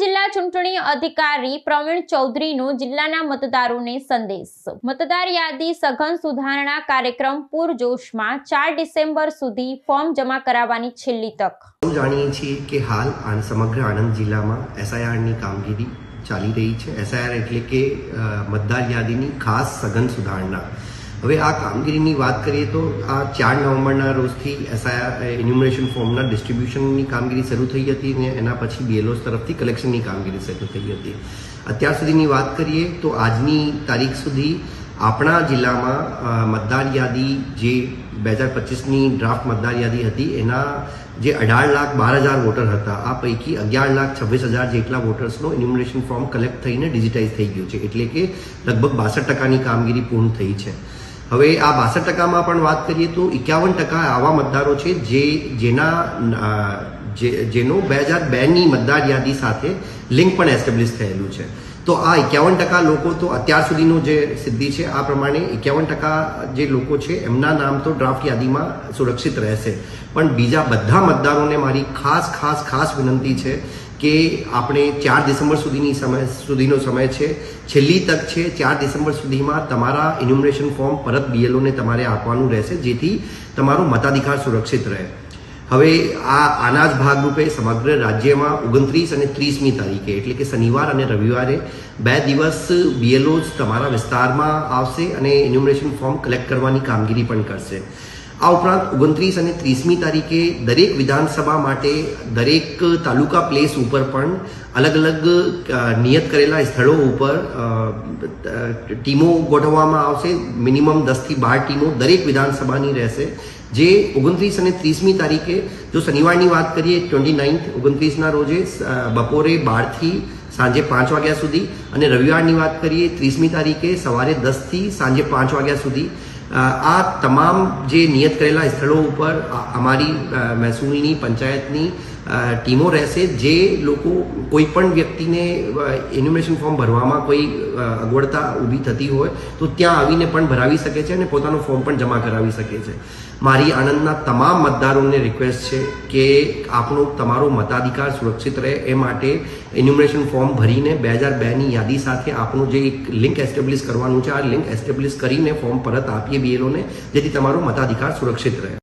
જિલ્લા ચૂંટણી અધિકારી પ્રવીણ ચૌધરીનો જિલ્લાના મતદારોને સંદેશ. મતદાર યાદી સઘન સુધારણા કાર્યક્રમ પૂરજોશમાં ચાર ડિસેમ્બર સુધી ફોર્મ જમા કરાવવાની છેલ્લી તક. જાણીએ છીએ કે હાલ સમગ્ર આણંદ જિલ્લામાં એસઆઈઆરની કામગીરી ચાલી રહી છે. એસઆઈઆર એટલે કે મતદાર યાદીની ખાસ સઘન સુધારણા. હવે આ કામગીરીની વાત કરીએ તો આ ચાર નવેમ્બરના રોજથી એસઆઈઆર ઇન્યુમરેશન ફોર્મના ડિસ્ટ્રીબ્યુશનની કામગીરી શરૂ થઈ હતી અને એના પછી બીએલઓસ તરફથી કલેક્શનની કામગીરી શરૂ થઈ હતી. અત્યાર સુધીની વાત કરીએ તો આજની તારીખ સુધી આપણા જિલ્લામાં મતદાર યાદી જે બે હજાર પચીસની ડ્રાફ્ટ મતદાર યાદી હતી, એના જે અઢાર લાખ બાર હજાર વોટર હતા, આ પૈકી અગિયાર લાખ છવ્વીસ હજાર જેટલા વોટર્સનો ઇન્યુમરેશન ફોર્મ કલેક્ટ થઈને ડિજિટાઇઝ થઈ ગયું છે. એટલે કે લગભગ બાસઠ ટકાની કામગીરી પૂર્ણ થઈ છે. હવે આ બાસઠ ટકામાં પણ વાત કરીએ તો એકાવન ટકા આવા મતદારો છે જે જેના જેનો બે હજાર બેની મતદાર યાદી સાથે લિંક પણ એસ્ટેબ્લિશ થયેલું છે. તો આ એકાવન ટકા લોકો તો અત્યાર સુધીનો જે સિદ્ધિ છે આ પ્રમાણે એકાવન ટકા જે લોકો છે એમના નામ તો ડ્રાફ્ટ યાદીમાં સુરક્ષિત રહેશે. પણ બીજા બધા મતદારોને મારી ખાસ ખાસ ખાસ વિનંતી છે કે આપણે ચાર ડિસેમ્બર સુધીની સમય, સુધીનો સમય છે. છેલ્લી તક છે, ચાર ડિસેમ્બર સુધીમાં તમારા ઇન્યુમરેશન ફોર્મ પરત બીએલઓને તમારે આપવાનું રહેશે, જેથી તમારો મતાધિકાર સુરક્ષિત રહે. હવે આ આના જ ભાગરૂપે સમગ્ર રાજ્યમાં ઓગણત્રીસ અને ત્રીસમી તારીખે, એટલે કે શનિવાર અને રવિવારે બે દિવસ બીએલઓ તમારા વિસ્તારમાં આવશે અને ઇન્યુમરેશન ફોર્મ કલેક્ટ કરવાની કામગીરી પણ કરશે. આ ઉપરાંત ઓગણત્રીસ અને ત્રીસમી તારીખે દરેક વિધાનસભા માટે દરેક તાલુકા પ્લેસ ઉપર પણ અલગ અલગ નિયત કરેલા સ્થળો ઉપર ટીમો ગોઠવવામાં આવશે. મિનિમમ દસથી બાર ટીમો દરેક વિધાનસભાની રહેશે. જે ઓગણત્રીસ અને ત્રીસમી તારીખે, જો શનિવારની વાત કરીએ, ટ્વેન્ટી નાઇન્થ, ઓગણત્રીસના રોજે બપોરે બારથી સાંજે પાંચ વાગ્યા સુધી. અને રવિવારની વાત કરીએ, ત્રીસમી તારીખે સવારે દસથી સાંજે પાંચ વાગ્યા સુધી. આ તમામ જે નિયત કરેલા સ્થળો ઉપર અમારી મહેસૂલની પંચાયતની ટીમો રહેશે જે લોકો કોઈ પણ વ્યક્તિને ઇન્યુમેશન ફોર્મ ભરવામાં કોઈ અગવડતા ઊભી થતી હોય, તો ત્યાં આવીને પણ ભરાવી શકે છે અને પોતાનું ફોર્મ પણ જમા કરાવી શકે છે. મારી આણંદના તમામ મતદારોને રિક્વેસ્ટ છે કે આપણો, તમારો મતાધિકાર સુરક્ષિત રહે એ માટે એન્યુમરેશન ફોર્મ ભરીને બે હજાર બેની યાદી સાથે આપણું જે એક લિંક એસ્ટેબ્લિશ કરવાનું છે, આ લિંક એસ્ટેબ્લિશ કરીને ફોર્મ પરત આપીએ બીએલઓને જેથી તમારો મતાધિકાર સુરક્ષિત રહે.